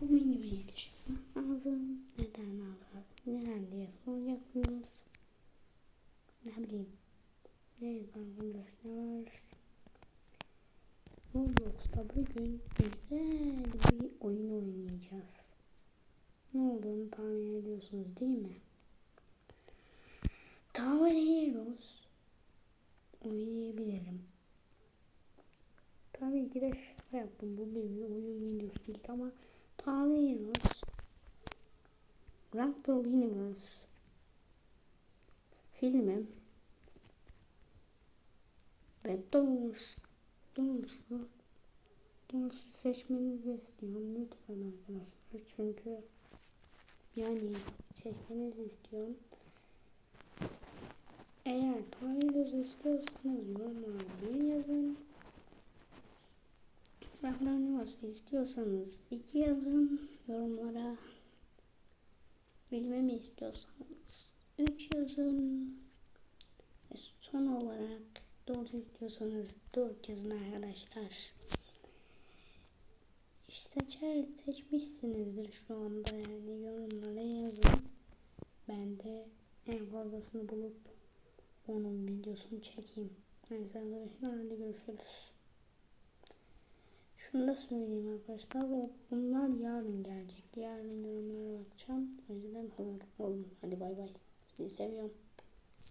Bu benim iletişim lazım. Neden lazım? Neden diye soracaksınız. Ne bileyim. Evet arkadaşlar. Roblox'ta bugün güzel bir oyun oynayacağız. Ne olduğunu tahmin ediyorsunuz değil mi? Tower Heroes oynayabilirim. Tabii ki de şaka yaptım. Bu bir oyun videosu değil ama Tower Heroes Ragdoll Universe filmi ve Dons Dons'u Dons'u seçmenizi istiyorum lütfen arkadaşlar çünkü yani seçmenizi istiyorum. Eğer Tower istiyorsanız yorumlara bir yazın. Ragdoll Universe istiyorsanız iki yazın yorumlara. Bilmemi istiyorsanız 3 yazın. Ve son olarak 4 istiyorsanız 4 yazın arkadaşlar. Seçer, seçmişsinizdir şu anda yani yorumlara yazın. Ben de en fazlasını bulup onun videosunu çekeyim. Neyse arkadaşlar hadi görüşürüz. Şunu da söyleyeyim arkadaşlar. Bunlar yarın gelecek. Yarın yorumlara bakacağım. O yüzden hazır olun. Hadi bay bay. Sizi seviyorum.